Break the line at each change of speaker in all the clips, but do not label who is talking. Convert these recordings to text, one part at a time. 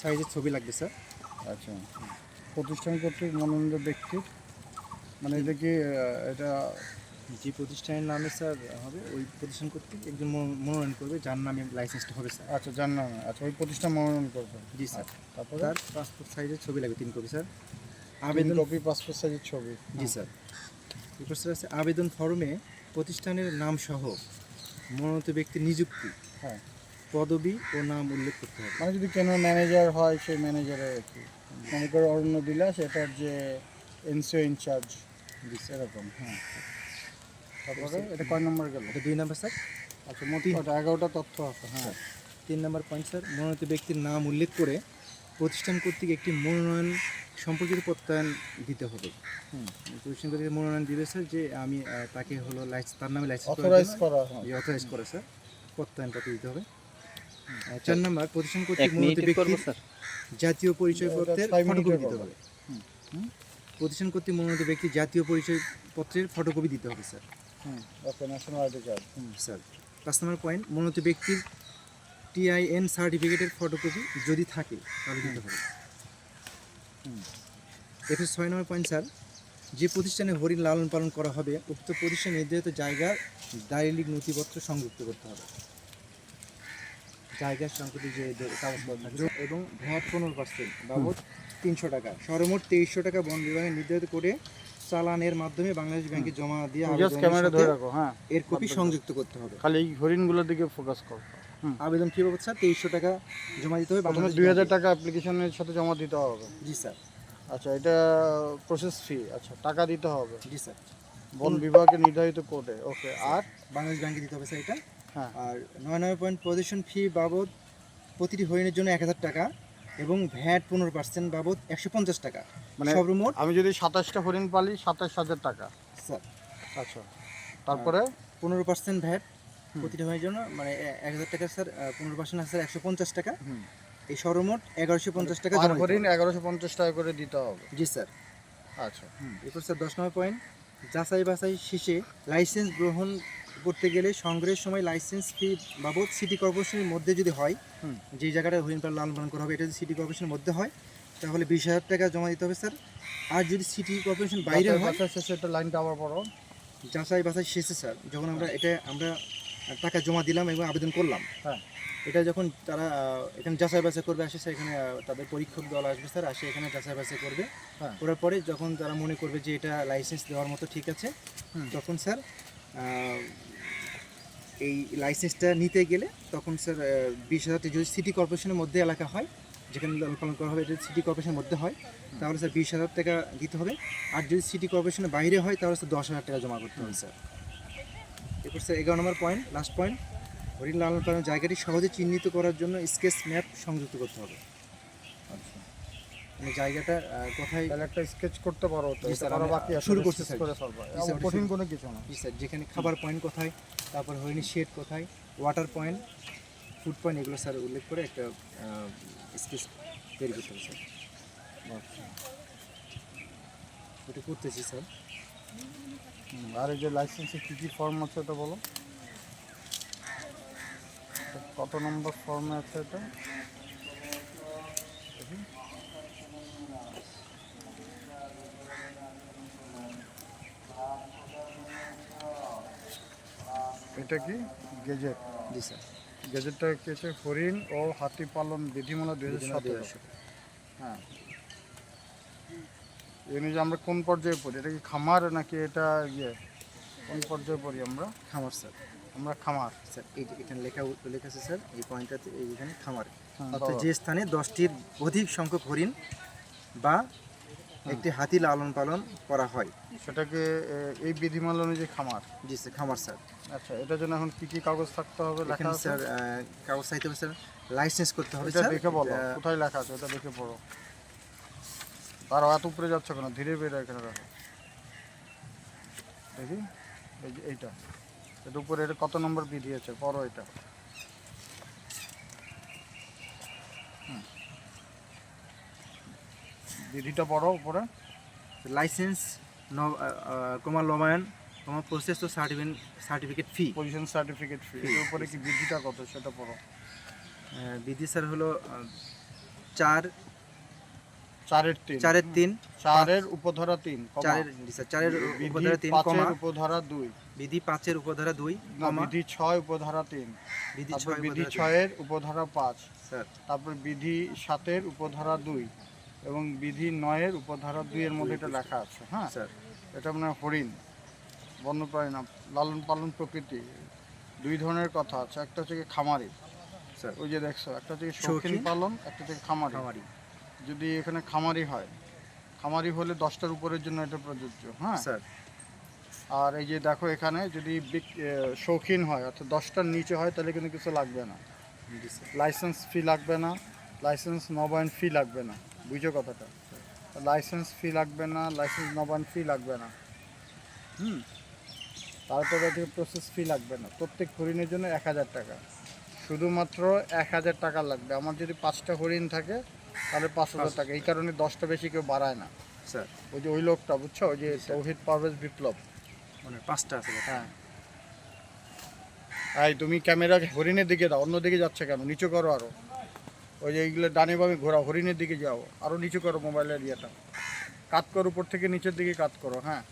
সাইজের ছবি লাগবে স্যার।
আচ্ছা। প্রতিষ্ঠান কর্তৃক মনোনীত ব্যক্তির মানে এটা কি এটা
যে প্রতিষ্ঠানের নামে স্যার হবে ওই প্রতিষ্ঠান কর্তৃক একজন মনোনয়ন করবে যার নামে লাইসেন্সটা হবে স্যার।
আচ্ছা যার না আচ্ছা ওই প্রতিষ্ঠান মনোনয়ন করবে।
জি স্যার।
তারপর?
তার পাসপোর্ট সাইজের ছবি লাগবে তিন কপি স্যার।
আবেদন
আবেদন
কপি পাসপোর্ট সাইজের ছবি।
জি স্যার। এরপর স্যার আছে আবেদন ফর্মে প্রতিষ্ঠানের নাম সহ মনোনীত ব্যক্তির নিযুক্তি।
হ্যাঁ।
পদবি ও নাম উল্লেখ করতে হবে।
মানে যদি কেন ম্যানেজার হয় সেই ম্যানেজারের আর কি। মনে করে অরণ্য দিলা এটার যে এনসিও ইনচার্জ এরকম হ্যাঁ। তারপরে এটা কয় নম্বর গেল?
এটা দুই নাম্বার স্যার।
আচ্ছা মোট এগারোটা তথ্য আছে হ্যাঁ।
তিন নম্বর পয়েন্ট স্যার। মনোনীত ব্যক্তির নাম উল্লেখ করে প্রতিষ্ঠান কর্তৃক একটি মনোনয়ন সম্পর্কিত প্রত্যয়ন দিতে হবে।
হুম।
প্রতিষ্ঠান কর্তৃক মনোনয়ন দিবে স্যার যে আমি আহ, তাকে হলো লাইসেন্স তার নামে লাইসেন্স
অথরাইজ করা হয়।
অথরাইজ করে স্যার প্রত্যয়নপত্র দিতে হবে। চার নম্বর প্রতিষ্ঠান কর্তৃক মনোনীত ব্যক্তির
স্যার।
জাতীয় পরিচয়পত্রের ফটোকপি দিতে হবে।
হুম।
হুম? প্রতিষ্ঠান কর্তৃক মনোনীত ব্যক্তির জাতীয় পরিচয়পত্রের ফটোকপি দিতে হবে স্যার।
হুম okay national ID card hmm
sir. পাঁচ নম্বর পয়েন্ট মনোনীত ব্যক্তির টিআইএন সার্টিফিকেটের ফটোকপি যদি থাকে তাহলে দিতে হবে।
হুম।
এরপর ছয় নম্বর পয়েন্ট স্যার। যে প্রতিষ্ঠানে হরিণ লালন পালন করা হবে উক্ত প্রতিষ্ঠানে নির্ধারিত জায়গার দায়লিক নথিপত্র সংযুক্ত করতে হবে। জায়গার সংকটে যে কাগজপত্র থাকে এবং ভ্যাট পনেরো পার্সেন্ট বাবদ তিনশো টাকা। সর্বমোট তেইশশো টাকা বন বিভাগে নির্ধারিত করে চালানের মাধ্যমে বাংলাদেশ ব্যাংকে জমা দিয়ে
ক্যামেরা ধরে রাখো হ্যাঁ।
এর কপি সংযুক্ত করতে হবে।
খালি এই হরিণগুলোর দিকে ফোকাস করো।
আবেদন ফি বাবদ স্যার তেইশশো টাকা জমা দিতে হবে বাংলাদেশ
দুই হাজার টাকা অ্যাপ্লিকেশনের সাথে জমা দিতে হবে।
জি স্যার।
আচ্ছা এটা প্রসেস ফি আচ্ছা টাকা দিতে হবে।
জি স্যার।
বন বিভাগের নির্ধারিত কোডে ওকে আর?
বাংলাদেশ ব্যাংকে দিতে হবে স্যার এটা। আর নয় নয় পয়েন্ট পজিশন ফি বাবদ প্রতিটি হরিণের জন্য এক হাজার টাকা এবং ভ্যাট পনেরো পার্সেন্ট বাবদ একশো পঞ্চাশ টাকা।
মানে
সর্বমোট
আমি যদি সাতাশটা হরিণ পালি সাতাশ হাজার টাকা।
স্যার।
আচ্ছা। তারপরে?
পনেরো পার্সেন্ট ভ্যাট প্রতিটি হরিণের জন্য মানে এক হাজার টাকা স্যার পনেরো পার্সেন্ট স্যার একশো পঞ্চাশ টাকা। এই সর্বমোট এগারোশো পঞ্চাশ টাকা
হরিণ এগারোশো পঞ্চাশ টাকা করে দিতে হবে।
জি স্যার।
আচ্ছা।
এরপর স্যার দশ নম্বর পয়েন্ট যাচাই বাছাই শেষে লাইসেন্স গ্রহণ করতে গেলে সংগ্রহের সময় লাইসেন্স ফি বাবদ সিটি কর্পোরেশনের মধ্যে যদি হয়। যে জায়গাটা হরিণ পালন লালন করা হবে এটা যদি সিটি কর্পোরেশনের মধ্যে হয় তাহলে বিশ হাজার টাকা জমা দিতে হবে স্যার। আর যদি সিটি কর্পোরেশন বাইরে হয়
শেষে একটা লাইনটা আবার পড়ো
যাচাই বাছাই শেষে স্যার যখন আমরা এটা আমরা টাকা জমা দিলাম এবং আবেদন করলাম
হ্যাঁ।
এটা যখন তারা এখানে যাচাই বাছাই করবে আসে স্যার এখানে তাদের পরীক্ষক দল আসবে স্যার আসে এখানে যাচাই বাছাই করবে।
হ্যাঁ।
করার পরে যখন তারা মনে করবে যে এটা লাইসেন্স দেওয়ার মতো ঠিক আছে তখন স্যার এই লাইসেন্সটা নিতে গেলে তখন স্যার বিশ হাজার যদি সিটি কর্পোরেশনের মধ্যে এলাকা হয়, যেখানে লালন পালন করা হবে, এটা সিটি কর্পোরেশনের মধ্যে হয়, তাহলে স্যার বিশ হাজার টাকা দিতে হবে। আর যদি সিটি কর্পোরেশনের বাইরে হয়, তাহলে স্যার দশ হাজার টাকা জমা করতে হবে স্যার এরপর স্যার এগারো নম্বর পয়েন্ট লাস্ট পয়েন্ট হরিণ লালন পালন জায়গাটি সহজে চিহ্নিত করার জন্য স্কেচ ম্যাপ সংযুক্ত করতে হবে। জায়গাটা কোথায়?
তাহলে একটা স্কেচ করতে পারো তো এটা করা বাকি
শুরু
এটা
স্যার।
করে ফেলব। কঠিন কোনো কিছু না।
স্যার যেখানে খাবার পয়েন্ট কোথায় তারপর হরিণী শেড কোথায় ওয়াটার পয়েন্ট ফুড পয়েন্ট এগুলো স্যার উল্লেখ করে একটা স্কেচ তৈরি করতে হবে স্যার। ওটা করতেছি স্যার।
আর এই যে লাইসেন্সে কী কী ফর্ম আছে এটা বলো? এটা কত নম্বর ফর্মে আছে এটা? এটা কি? গেজেট।
জি স্যার।
গেজেটটা হচ্ছে? হরিণ ও হাতি পালন বিধিমালা দুই হাজার সতেরো। হ্যাঁ। এই অনুযায়ী আমরা কোন পর্যায়ে পড়ি? এটা কি খামার নাকি এটা ইয়ে? কোন পর্যায়ে পড়ি আমরা?
খামার স্যার।
আমরা খামার।
স্যার এই যে এখানে লেখা লেখা আছে স্যার এই পয়েন্টটাতে এইখানে খামার।
হ্যাঁ,
অর্থাৎ যে স্থানে দশটির অধিক সংখ্যক হরিণ বা একটি হাতি লালন পালন করা হয়।
সেটাকে এই বিধিমালা অনুযায়ী খামার?
জি স্যার খামার স্যার।
আচ্ছা এটার জন্য এখন কি কি কাগজ থাকতে হবে লেখা
স্যার কাগজ চাইতে হবে স্যার লাইসেন্স করতে হবে
এটা দেখে বলো কোথায় লেখা আছে ওটা দেখে পড়ো। তার এত উপরে যাচ্ছে কেন? ধীরে বেড়ে এখানে রাখো। দেখি এই যে এইটা। এটা উপরে এটা কত নম্বর বিধি আছে? পড়ো এটা। বিধিটা পড়ো উপরে
লাইসেন্স কমা নবায়ন কমা প্রসেস ও certificate certificate fee
position certificate fee এর উপরে কি বিধিটা কত? সেটা পড়ো।
বিধি স্যার হলো চার
চারের তিন।
চারের তিন
চারের উপধারা তিন
চারের চারের উপধারা তিন কমা।
উপধারা দুই।
বিধি পাঁচের উপধারা দুই
বিধি ছয় উপধারা তিন।
বিধি ছয়
বিধি ছয়ের উপধারা পাঁচ।
স্যার
তারপর বিধি সাতের উপধারা দুই। এবং বিধি নয়ের উপধারা দুইয়ের মধ্যে এটা লেখা আছে হ্যাঁ?
স্যার।
এটা মানে হরিণ বন্যপ্রাণী না লালন পালন প্রকৃতি দুই ধরনের কথা আছে একটা হচ্ছে খামারি।
স্যার।
ওই যে দেখছ একটা হচ্ছে শৌখিন। পালন একটা হচ্ছে খামারি।
খামারি।
যদি এখানে খামারি হয় খামারি হলে দশটার উপরের জন্য এটা প্রযোজ্য হ্যাঁ?
স্যার।
আর এই যে দেখো এখানে যদি শৌখিন হয় অর্থাৎ দশটার নিচে হয় তাহলে কিন্তু কিছু লাগবে না। লাইসেন্স ফি লাগবে না লাইসেন্স নবায়ন ফি লাগবে না। বুঝো কথাটা। লাইসেন্স ফি লাগবে না লাইসেন্স নবান ফি লাগবে না। হুম? তারপরে হচ্ছে প্রসেস ফি লাগবে না। প্রত্যেক হরিণের জন্য এক হাজার টাকা। শুধুমাত্র এক হাজার টাকা লাগবে। আমার যদি পাঁচটা হরিণ থাকে তাহলে পাঁচ হাজার টাকা। এই কারণে দশটা বেশি কেউ বাড়ায় না।
স্যার।
ওই যে ওই লোকটা বুঝছ? ওই যে তৌহিদ পারভেজ বিপ্লব।
মানে পাঁচটা আছে
হ্যাঁ। এই তুমি ক্যামেরা হরিণের দিকে দাও অন্য দিকে যাচ্ছে কেন? নিচু করো আরও। ওই যে এইগুলো ডানে বামে ঘোরা হরিণের দিকে যাও আরও নিচু করো মোবাইলের ইয়েটা। কাত করো, উপর থেকে নিচের দিকে কাত করো হ্যাঁ।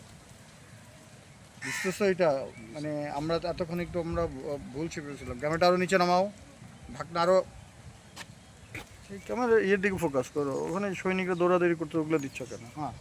বুঝতেছো এটা? মানে আমরা এতক্ষণ একটু আমরা ভুল শিখেছিলাম ক্যামেরাটা আরও নিচে নামাও, ঢাকনা আরও সেই ক্যামেরা ইয়ের দিকে ফোকাস করো। ওখানে সৈনিকরা দৌড়াদৌড়ি করতে, ওগুলো দিচ্ছ কেন? হ্যাঁ।